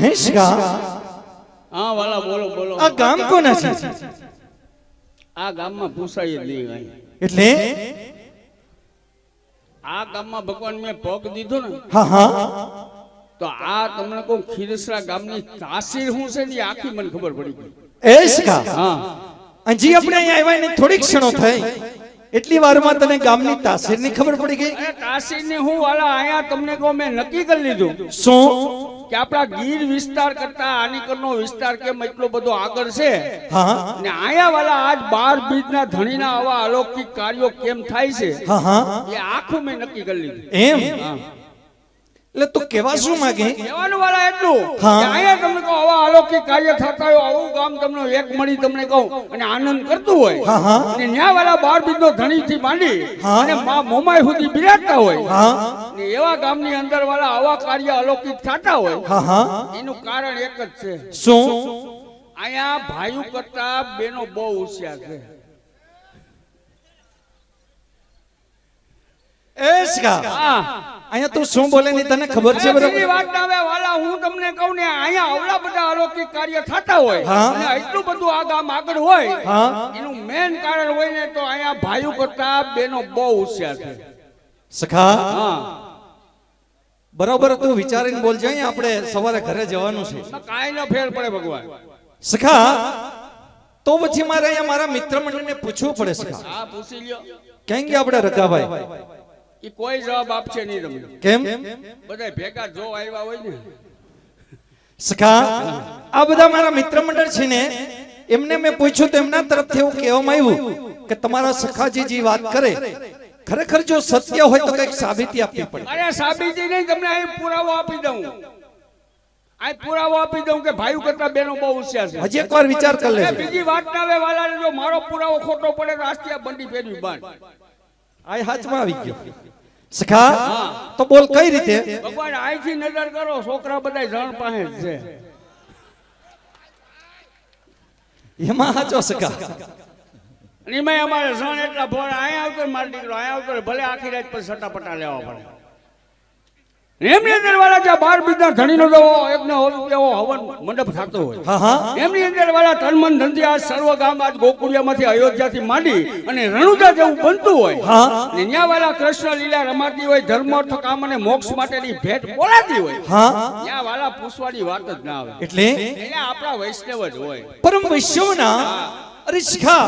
હે સખા હા વાલા બોલો બોલો. આ ગામ કોના છે? આ ગામમાં પૂછાય જ નહીં કાંઈ. એટલે? આ ગામમાં ભગવાન મેં પગ દીધો ને હા હા. તો આ તમને કહું ખીરસરા ગામની તાસીર શું છે ને આખી મને ખબર પડી ગઈ. એ સખા હા. અંજી આપણે અહીંયા આવ્યા ને થોડીક ક્ષણો થઈ એટલી વારમાં તને ગામની તાસીરની ખબર પડી ગઈ? તાસીરની હું વાલા અહીંયા તમને કહું મેં નક્કી કરી લીધું. શું? કે આપણા ગીર વિસ્તાર કરતા આનીકરનો વિસ્તાર કેમ એટલો બધો આગળ છે? ને આયા વાલા આજ બાર બીજના ધણીના આવા અલૌકિક કાર્યો કેમ થાય છે? એ આખું મેં નક્કી કરી લીધું. એમ. એટલે તું કેવા શું માંગે? કહેવાનું વાળા એટલું હા. કે અહીંયા તમને કહો આવા અલૌકિક કાર્ય થતા હોય આવું ગામ તમને એક મળી તમને કહું અને આનંદ કરતું હોય. હા હા. અને ન્યા વાળા બાર બીજનો ધણી થી માંડી અને મા મોમાય સુધી બિરાજતા હોય. હા. ને એવા ગામની અંદર વાળા આવા કાર્ય અલૌકિક થતા હોય. હા હા. એનું કારણ એક જ છે. શું? અહીંયા ભાઈઓ કરતા બેનો બહુ હોશિયાર છે. એ અહીંયા તું શું બોલે ની તને ખબર છે બરોબર? વાત આવે વાલા હું તમને કહું ને અહીંયા આવડા બધા અલૌકિક કાર્ય થતા હોય. અને એટલું બધું આ ગામ આગળ હોય. એનું મેન કારણ હોય ને તો અહીંયા ભાઈઓ કરતા બેનો બહુ હોશિયાર છે. સખા? બરોબર તું વિચારીને બોલજે અહીંયા આપણે સવારે ઘરે જવાનું છે. કાંઈ ન ફેર પડે ભગવાન. સખા તો પછી મારે અહીંયા મારા મિત્ર મંડળને પૂછવું પડે સખા. હા પૂછી લ્યો. ક્યાં કે આપણે રકાભાઈ એ કોઈ જવાબ આપશે નહીં તમને. કેમ? બધા ભેગા જો આવ્યા હોય ને. સખા આ બધા મારા મિત્ર મંડળ છે ને એમને મેં પૂછ્યું તો એમના તરફથી એવું કહેવામાં આવ્યું કે તમારા સખાજી જે વાત કરે. ખરેખર જો સત્ય હોય તો કંઈક સાબિતી આપવી પડે. અરે સાબિતી નહીં તમને અહીં પુરાવો આપી દઉં. આ પુરાવો આપી દઉં કે ભાઈઓ કરતા બેનો બહુ હોશિયાર છે. હજી એકવાર વિચાર કરી લે બીજી વાત ના આવે વાલાને જો મારો પુરાવો ખોટો પડે તો આસ્તિયા બંડી ફેરવી બાંધ. આ હાથમાં આવી ગયો. સખા તો બોલ કઈ રીતે? ભગવાન અહીંથી નજર કરો છોકરા બધા જણ પાસે જ છે. એમાં હાચો સખા. એમાં અમારે જણ એટલા ભણ અહીંયા આવતો મારી મારો દીકરો અહીંયા આવતો ભલે આખી રાત પછી સટાપટા લેવા પડે. એમની અંદર વાળા જ્યાં બાર બીજા ધણીનો દવો એકનો એવો હવન મંડપ થતો હોય. એમની અંદર વાળા તનમન આ સર્વ ગામ આજ ગોકુળિયામાંથી અયોધ્યાથી માંડી અને રણુજા જેવું બનતું હોય. ત્યાં વાળા કૃષ્ણ લીલા રમાતી હોય ધર્માર્થ કામ અને મોક્ષ માટેની ભેટ બોલાતી હોય. ત્યાં વાળા પૂછવાની વાત જ ના આવે. એટલે? આપણા વૈષ્ણવ જ હોય. પરમ વૈષ્ણવના અરે સખા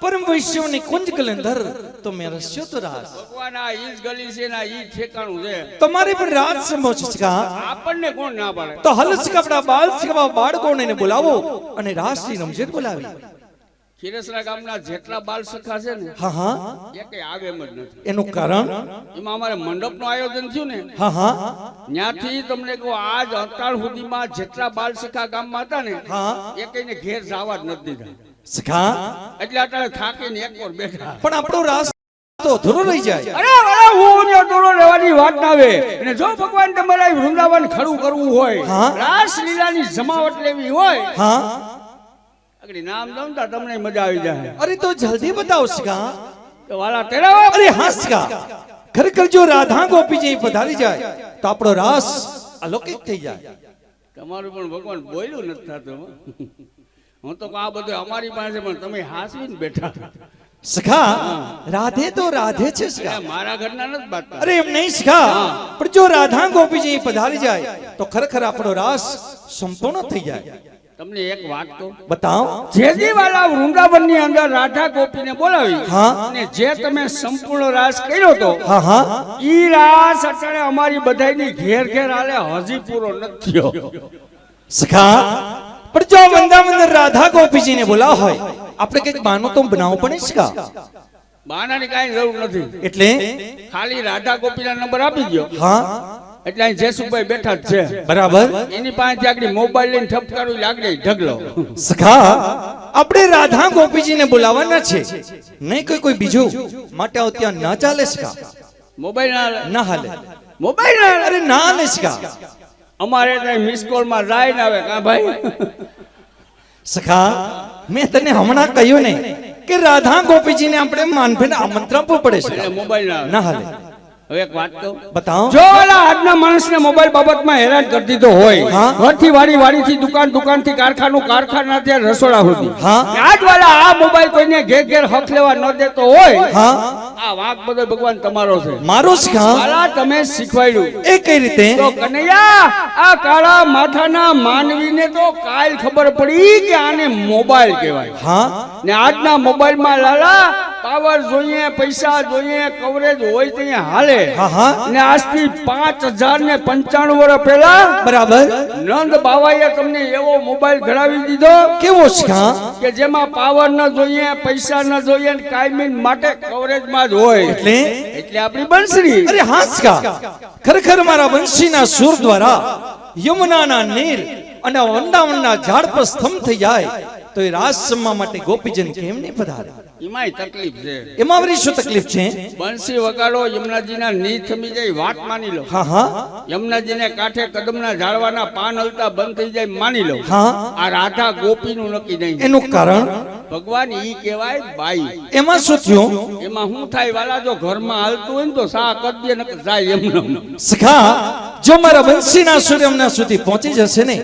પરમ વૈષ્ણવની કુંજ કલંધર તો મે રસ્યો તો રાસ ભગવાન આ ઈ ગલી છે ના ઈ ઠેકાણું છે. તમારે પણ રાત સંભવ છે સખા આપણને કોણ ના પાડે? તો હલસ કપડા બાલ સખા બાળકોને બોલાવો અને રાસની રમઝટ બોલાવી. ખીરસરા ગામના જેટલા બાલ સખા છે ને હા હા. એકે આવે એમ જ નથી. એનું કારણ? એમાં અમારે મંડપનું આયોજન થયું ને હા હા. ત્યાંથી તમને કહું આજ અત્યાર સુધીમાં જેટલા બાલ સખા ગામમાં હતા ને હા. કઈને ઘેર જવા જ નથી દીધા. સખા એટલે અત્યારે થાકીને એક વાર બેઠા. પણ આપણો રાસ તો અધૂરો રહી જાય. અરે અરે હું ને દોરો લેવાની વાત ના આવે. અને જો ભગવાન તમારા વૃંદાવન ખડું કરવું હોય હા. રાસ લીલાની જમાવટ લેવી હોય હા. આગળ નામ જમતા તમને મજા આવી જાય. અરે તો જલ્દી બતાવો સખા તો વાલા તેરા અરે હા સખા ખરેખર જો રાધા ગોપીજી પધારી જાય તો આપણો રાસ અલૌકિક થઈ જાય. તમારું પણ ભગવાન બોલ્યું નથી થતું. હો. તો આ બધું અમારી પાસે પણ તમે હાસવીને બેઠા સખા રાધે તો રાધે છે સખા. મારા ઘરના નથી વાત અરે એમ નહીં સખા પણ જો રાધા ગોપીજી પધારી જાય તો ખરેખર આપણો રાસ સંપૂર્ણ થઈ જાય. તમને એક વાત તો બતાવો. જેજીવાલા વૃંદાવનની અંદર રાધા ગોપીને બોલાવી હા. અને જે તમે સંપૂર્ણ રાસ કર્યો તો હા હા. ઈ રાસ અત્યારે અમારી બધાની ઘેર ઘેર હાલે હજી પૂરો નથી થયો. સખા પણ જો વંદાવંદર રાધા ગોપીજીને બોલાવ હોય આપણે કંઈક બાનો તો બનાવવું પડે સખા બહાનાની કાંઈ જરૂર નથી. એટલે? ખાલી રાધા ગોપીના નંબર આપી દો હા. એટલે અહીં જેસુભાઈ બેઠા જ છે. બરાબર. એની પાસે આગળ મોબાઈલ લઈને ઠપકારું લાગણી ઢગલો. સખા આપણે રાધા ગોપીજીને બોલાવવાના છે. નહીં કોઈ કોઈ બીજું? માટે આવું ત્યાં ના ચાલે સખા મોબાઈલ ના. ના હાલે. મોબાઈલ ના અરે ના હાલે સખા અમારે ત્યાં મિસ કોલમાં જાય ને આવે કા ભાઈ. સખા મેં તને હમણાં કહ્યું ને કે રાધા ગોપીજીને આપણે માનભેન આમંત્રણ પડે છે મોબાઈલ ના ના હાલે. હવે એક વાત કહું? બતાવો. જો ઓલા આજના માણસને મોબાઈલ બાબતમાં હેરાન કરી દીધો હોય. ઘરથી વાડી વાડીથી દુકાન દુકાનથી કારખાનું કારખાના ત્યાં રસોડા સુધી. આજ વાળા આ મોબાઈલ કોઈને ઘેર ઘેર હક લેવા ન દેતો હોય આ વાંક બધો ભગવાન તમારો છે. મારું છે વાલા તમે શીખવાડ્યું. એ કઈ રીતે? તો કનૈયા આ કાળા માથાના માનવીને તો કાલ ખબર પડી કે આને મોબાઈલ કહેવાય. હા. ને આજના મોબાઈલમાં લાલા પાવર જોઈએ પૈસા જોઈએ કવરેજ હોય તો હાલે. ને આજથી પાંચ હજાર ને પંચાણું વર્ષ પહેલા બરાબર. નંદ બાવાએ તમને એવો મોબાઈલ ઘડાવી દીધો કેવો છે કે જેમાં પાવર ન જોઈએ પૈસા ન જોઈએ ને કાયમી માટે કવરેજમાં જ હોય. એટલે? એટલે આપણી બંસરી. અરે હાસકા. ખરેખર મારા બંશીના સુર દ્વારા યમુનાના નીર અને વંદાવનના ઝાડ પર સ્તંભ થઈ જાય. તો એ રાસ જમવા માટે ગોપીજન કેમ નહીં પધારે? એમાંય તકલીફ છે. એમાં વળી શું તકલીફ છે? બંસી વગાડો યમુનાજીના ની થમી જાય વાત માની લો. હા હા. યમુનાજીને કાંઠે કદમના ઝાડવાના પાન હલતા બંધ થઈ જાય માની લો. હા. આ રાધા ગોપીનું નક્કી નહીં. એનું કારણ? ભગવાન ઈ કહેવાય બાઈ. એમાં શું થયું? એમાં હું થાય વાલા જો ઘરમાં હાલતું હોય ને તો સા કરી દે નકર જાય નમ સખા જો મારા વંશીના સૂર્યમના સુધી પહોંચી જશે ને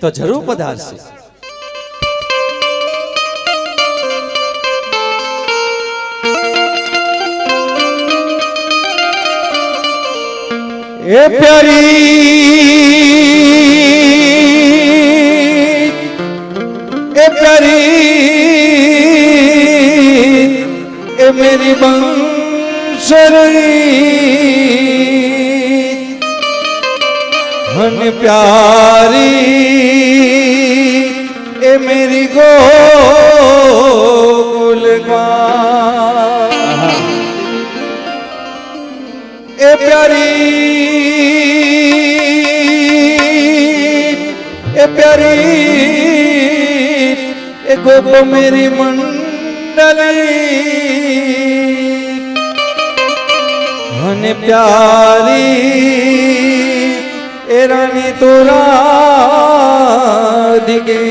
તો જરૂર પધારશે. એ પ્યારી એ પ્યારી એ મેરી બંસરી હન પ્યારી એ મેરી એ પ્યારી એ પ્યારી, એ ગોપ મેરી મંડલી અને પ્યારી, એ રાની તોરા દિગે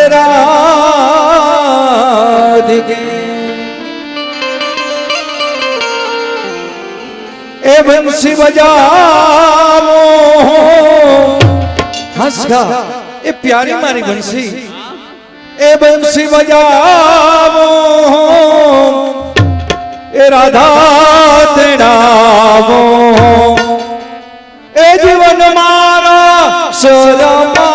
એ રાધિકે. એ બંસી બજાવો હસગા એ પ્યારી મારી બંસી. એ બંસી બજાવો એ રાધા તેડાવો. એ જીવન મારા સરમારું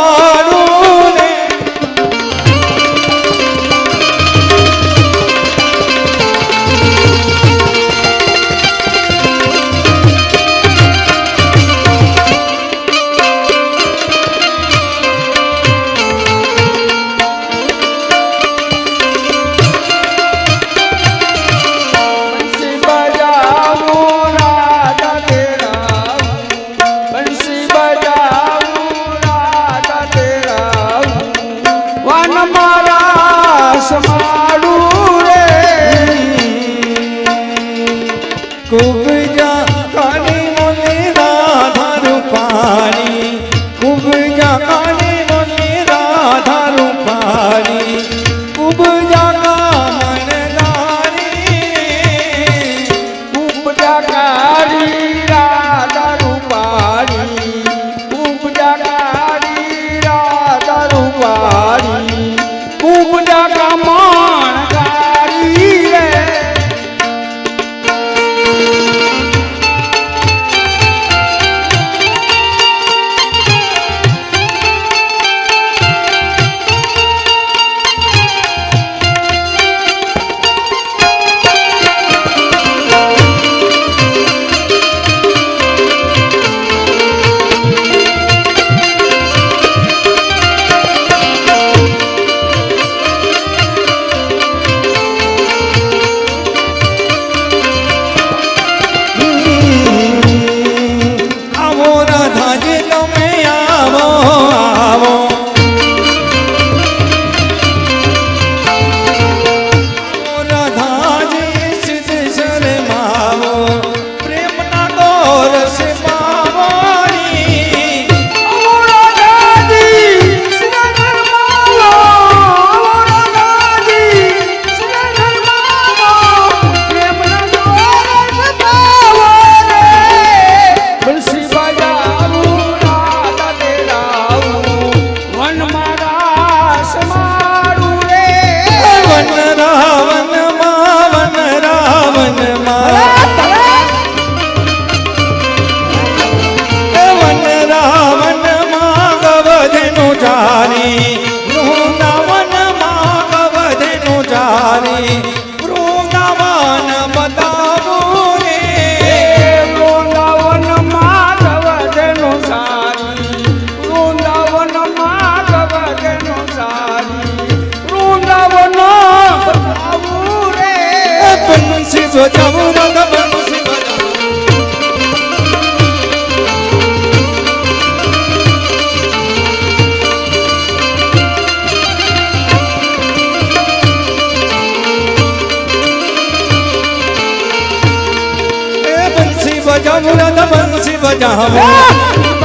खूब રાધા બંસી બજાવું એ બંસી બજાવું. બજાવું